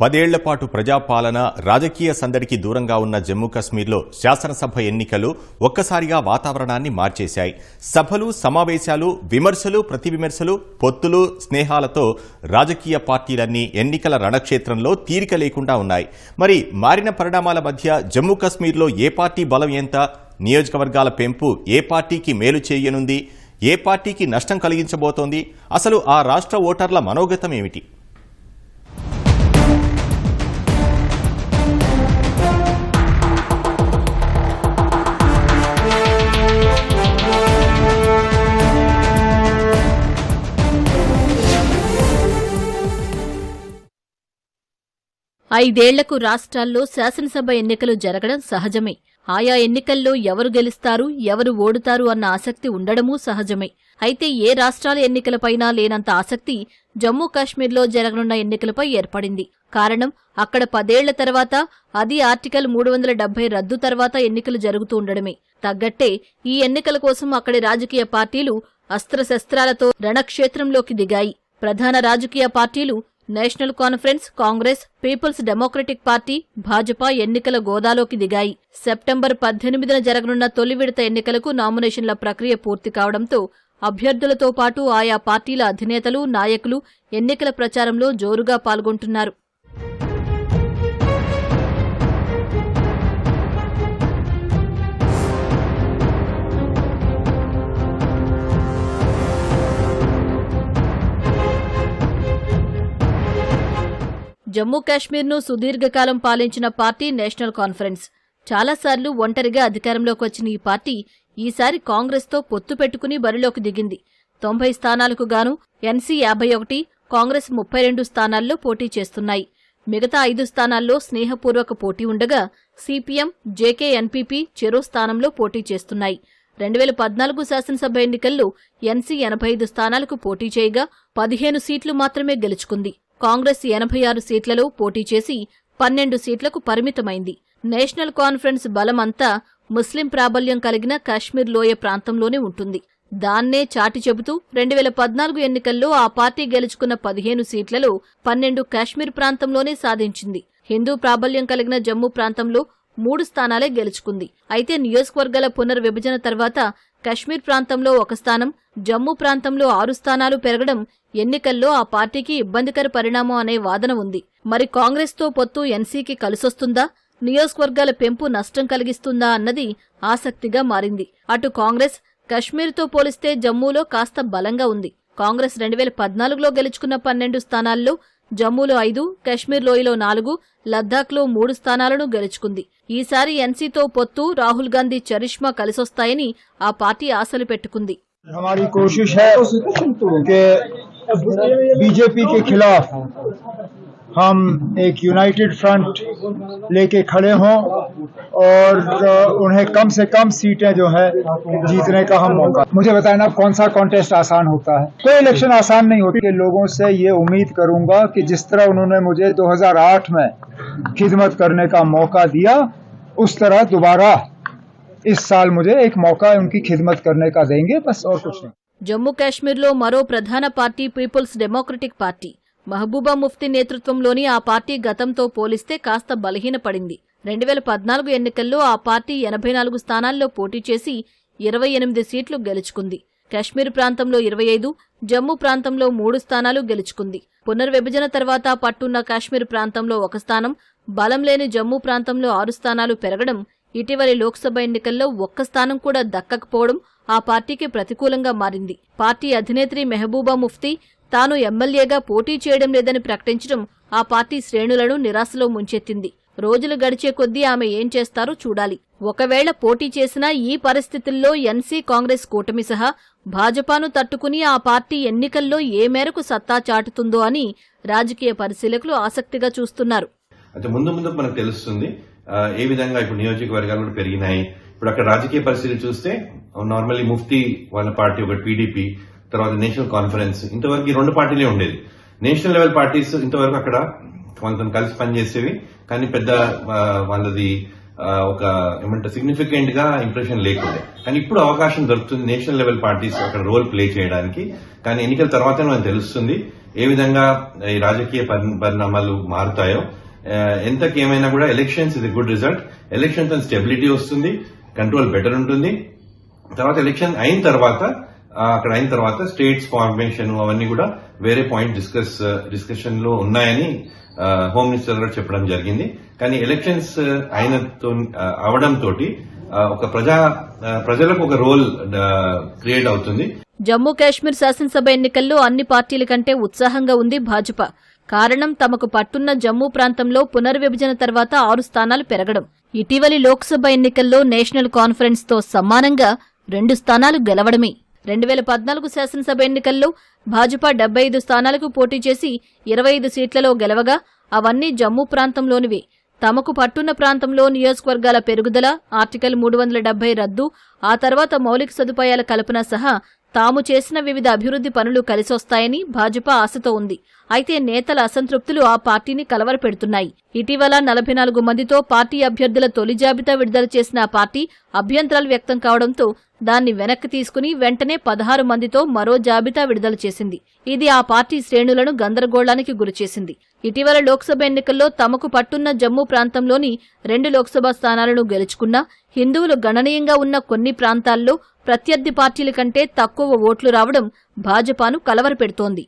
పదేళ్ళ పాటు ప్రజాపాలన రాజకీయ సందడికి దూరంగా ఉన్న జమ్మూ కశ్మీర్లో శాసనసభ ఎన్నికలు ఒక్కసారిగా వాతావరణాన్ని మార్చేశాయి. సభలు సమావేశాలు విమర్శలు ప్రతివిమర్శలు పొత్తులు స్నేహాలతో రాజకీయ పార్టీలన్నీ ఎన్నికల రణక్షేత్రంలో తీరిక లేకుండా ఉన్నాయి. మరి మారిన పరిణామాల మధ్య జమ్మూ కశ్మీర్లో ఏ పార్టీ బలం ఎంత? నియోజకవర్గాల పెంపు ఏ పార్టీకి మేలు చేయనుంది? ఏ పార్టీకి నష్టం కలిగించబోతోంది? అసలు ఆ రాష్ట్ర ఓటర్ల మనోగతం ఏమిటి? ఐదేళ్ళకు రాష్ట్రాల్లో శాసనసభ ఎన్నికలు జరగడం సహజమే. ఆయా ఎన్నికల్లో ఎవరు గెలుస్తారు ఎవరు ఓడుతారు అన్న ఆసక్తి ఉండడమూ సహజమే. అయితే ఏ రాష్ట్రాల ఎన్నికలపైనా లేనంత ఆసక్తి జమ్మూ కాశ్మీర్లో జరగనున్న ఎన్నికలపై ఏర్పడింది. కారణం అక్కడ పదేళ్ళ తర్వాత అది ఆర్టికల్ మూడు వందల డెబ్బై రద్దు తర్వాత ఎన్నికలు జరుగుతూ ఉండడమే. తగ్గట్టే ఈ ఎన్నికల కోసం అక్కడి రాజకీయ పార్టీలు అస్త్రశస్త్రాలతో రణక్షేత్రంలోకి దిగాయి. ప్రధాన రాజకీయ పార్టీలు national conference Congress peoples democratic party Bhajapa ఎన్నికల గోదాలోకి దిగాయి. సెప్టెంబర్ పద్దెనిమిదిన జరగనున్న తొలి విడత ఎన్నికలకు నామినేషన్ల ప్రక్రియ పూర్తి కావడంతో అభ్యర్థులతో పాటు ఆయా పార్టీల అధినేతలు నాయకులు ఎన్నికల ప్రచారంలో జోరుగా పాల్గొంటున్నారు. జమ్మూ కాశ్మీర్ను సుదీర్ఘకాలం పాలించిన పార్టీ నేషనల్ కాన్ఫరెన్స్. చాలాసార్లు ఒంటరిగా అధికారంలోకి వచ్చిన ఈ పార్టీ ఈసారి కాంగ్రెస్తో పొత్తు పెట్టుకుని బరిలోకి దిగింది. తొంభై స్థానాలకు గాను ఎన్సీ యాభై ఒకటి కాంగ్రెస్ ముప్పై రెండు స్థానాల్లో పోటీ చేస్తున్నాయి. మిగతా ఐదు స్థానాల్లో స్నేహపూర్వక పోటీ ఉండగా సిపిఎం జేకే ఎన్పీపీ చెరో స్థానంలో పోటీ చేస్తున్నాయి. రెండు వేల పద్నాలుగు శాసనసభ ఎన్నికల్లో ఎన్సీ ఎనభై ఐదు స్థానాలకు పోటీ చేయగా పదిహేను సీట్లు మాత్రమే గెలుచుకుంది. కాంగ్రెస్ ఎనభై ఆరు సీట్లలో పోటీ చేసి పన్నెండు సీట్లకు పరిమితమైంది. నేషనల్ కాన్ఫరెన్స్ బలమంతా ముస్లిం ప్రాబల్యం కలిగిన కాశ్మీర్ లోయ ప్రాంతంలోనే ఉంటుంది. దాన్నే చాటి చెబుతూ రెండు వేల పద్నాలుగు ఎన్నికల్లో ఆ పార్టీ గెలుచుకున్న పదిహేను సీట్లలో పన్నెండు కాశ్మీర్ ప్రాంతంలోనే సాధించింది. హిందూ ప్రాబల్యం కలిగిన జమ్మూ ప్రాంతంలో మూడు స్థానాలే గెలుచుకుంది. అయితే నియోజకవర్గాల పునర్విభజన తర్వాత కశ్మీర్ ప్రాంతంలో ఒక స్థానం జమ్మూ ప్రాంతంలో ఆరు స్థానాలు పెరగడం ఎన్నికల్లో ఆ పార్టీకి ఇబ్బందికర పరిణామం అనే వాదన ఉంది. మరి కాంగ్రెస్తో పొత్తు ఎన్సీకి కలిసొస్తుందా? నియోజకవర్గాల పెంపు నష్టం కలిగిస్తుందా అన్నది ఆసక్తిగా మారింది. అటు కాంగ్రెస్ కశ్మీర్తో పోలిస్తే జమ్మూలో కాస్త బలంగా ఉంది. కాంగ్రెస్ రెండు వేల పద్నాలుగులో గెలుచుకున్న పన్నెండు స్థానాల్లో జమ్మూలో ఐదు కశ్మీర్ లోయలో నాలుగు లద్దాఖ్లో మూడు స్థానాలను గెలుచుకుంది ఈసారి ఎన్సీతో పొత్తు రాహుల్ గాంధీ చరిష్మా కలిసొస్తాయని ఆ పార్టీ ఆశలు పెట్టుకుంది हमारी कोशिश है कि बीजेपी के खिलाफ हम एक यूनाइटेड फ्रंट लेके खड़े हों और उन्हें कम से कम सीटें जो है जीतने का हम मौका मुझे बताया ना कौन सा कॉन्टेस्ट आसान होता है कोई इलेक्शन आसान नहीं होती कि लोगों से ये उम्मीद करूंगा कि जिस तरह उन्होंने मुझे 2008 में खिदमत करने का मौका दिया उस तरह दोबारा इस साल मुझे एक मौका उनकी खिदमत करने का देंगे बस और कुछ नहीं జమ్మూ కాశ్మీర్లో మరో ప్రధాన party peoples democratic party Mehbooba Mufti నేతృత్వంలోని ఆ పార్టీ గతంతో పోలిస్తే కాస్త బలహీనపడింది. రెండు వేల పద్నాలుగు ఎన్నికల్లో ఆ పార్టీ ఎనభై నాలుగు స్థానాల్లో పోటీ చేసి ఇరవై ఎనిమిది సీట్లు గెలుచుకుంది. కశ్మీర్ ప్రాంతంలో ఇరవై ఐదు జమ్మూ ప్రాంతంలో మూడు స్థానాలు గెలుచుకుంది. పునర్విభజన తర్వాత పట్టున్న కాశ్మీర్ ప్రాంతంలో ఒక స్థానం బలం లేని జమ్మూ ప్రాంతంలో ఆరు స్థానాలు పెరగడం ఇటీవలి లోక్సభ ఎన్నికల్లో ఒక్క స్థానం కూడా దక్కకపోవడం ఆ పార్టీకి ప్రతికూలంగా మారింది. పార్టీ అధినేత్రి మెహబూబా ముఫ్తీ తాను ఎమ్మెల్యేగా పోటీ చేయడం లేదని ప్రకటించడం ఆ పార్టీ శ్రేణులను నిరాశలో ముంచెత్తింది. రోజులు గడిచే కొద్దీ ఆమె ఏం చేస్తారో చూడాలి. ఒకవేళ పోటీ చేసినా ఈ పరిస్థితుల్లో ఎన్సీ కాంగ్రెస్ కూటమి సహా భాజపాను తట్టుకుని ఆ పార్టీ ఎన్నికల్లో ఏ మేరకు సత్తా చాటుతుందో అని రాజకీయ పరిశీలకులు ఆసక్తిగా చూస్తున్నారు. అయితే ముందు ముందు మనకు తెలుస్తుంది ఏ విధంగా ఇప్పుడు నియోజకవర్గాలు కూడా పెరిగినాయి. ఇప్పుడు అక్కడ రాజకీయ పరిస్థితి చూస్తే నార్మల్లీ ముఫ్తీ వాళ్ళ పార్టీ ఒకటి పీడీపీ తర్వాత నేషనల్ కాన్ఫరెన్స్. ఇంతవరకు ఈ రెండు పార్టీలే ఉండేది. నేషనల్ లెవెల్ పార్టీస్ ఇంతవరకు అక్కడ వాళ్ళతో కలిసి పనిచేసేవి కానీ పెద్ద వాళ్ళది ఒక ఏమంటే సిగ్నిఫికెంట్గా ఇంప్రెషన్ లేకుండే. కానీ ఇప్పుడు అవకాశం దొరుకుతుంది నేషనల్ లెవెల్ పార్టీస్ అక్కడ రోల్ ప్లే చేయడానికి. కానీ ఎన్నికల తర్వాతనే మనకు తెలుస్తుంది ఏ విధంగా ఈ రాజకీయ పరి- పరిణామాలు మారుతాయో. ఎంతకేమైనా ఎంతకి ఏమైనా కూడా ఎలక్షన్స్ ఇది గుడ్ రిజల్ట్ ఎలక్షన్స్ స్టెబిలిటీ వస్తుంది కంట్రోల్ బెటర్ ఉంటుంది. తర్వాత ఎలక్షన్ అయిన తర్వాత అక్కడ అయిన తర్వాత స్టేట్స్ ఫార్మేషన్ అవన్నీ కూడా వేరే పాయింట్ డిస్కస్ డిస్కషన్లో ఉన్నాయని హోమ్ మినిస్టర్ గారు చెప్పడం జరిగింది. కానీ ఎలక్షన్స్ అయిన అవడంతో ఒక ప్రజా ప్రజలకు ఒక రోల్ క్రియేట్ అవుతుంది. జమ్మూ కాశ్మీర్ శాసనసభ ఎన్నికల్లో అన్ని పార్టీల కంటే ఉత్సాహంగా ఉంది భాజపా. కారణం తమకు పట్టున్న జమ్మూ ప్రాంతంలో పునర్విభజన తర్వాత ఆరు స్థానాలు పెరగడం. ఇటీవలి లోక్సభ ఎన్నికల్లో నేషనల్ కాన్ఫరెన్స్తో సమానంగా రెండు స్థానాలు గెలవడమే. రెండు వేల పద్నాలుగు శాసనసభ ఎన్నికల్లో భాజపా డెబ్బై ఐదు స్థానాలకు పోటీ చేసి ఇరవై ఐదు సీట్లలో గెలవగా అవన్నీ జమ్మూ ప్రాంతంలోనివే. తమకు పట్టున్న ప్రాంతంలో నియోజకవర్గాల పెరుగుదల ఆర్టికల్ మూడు వందల డెబ్బై రద్దు ఆ తర్వాత మౌలిక సదుపాయాల కల్పన సహా తాము చేసిన వివిధ అభివృద్ధి పనులు కలిసొస్తాయని భాజపా ఆశతో ఉంది. అయితే నేతల అసంతృప్తులు ఆ పార్టీని కలవరపెడుతున్నాయి. ఇటీవల నలభై నాలుగు మందితో పార్టీ అభ్యర్థుల తొలి జాబితా విడుదల చేసిన పార్టీ అభ్యంతరాలు వ్యక్తం కావడంతో దాన్ని వెనక్కి తీసుకుని వెంటనే పదహారు మందితో మరో జాబితా విడుదల చేసింది. ఇది ఆ పార్టీ శ్రేణులను గందరగోళానికి గురిచేసింది. ఇటీవల లోక్సభ ఎన్నికల్లో తమకు పట్టున్న జమ్మూ ప్రాంతంలోని రెండు లోక్సభ స్థానాలను గెలుచుకున్నా హిందువులు గణనీయంగా ఉన్న కొన్ని ప్రాంతాల్లో ప్రత్యర్థి పార్టీల కంటే తక్కువ ఓట్లు రావడం భాజపాను కలవరపెడుతోంది.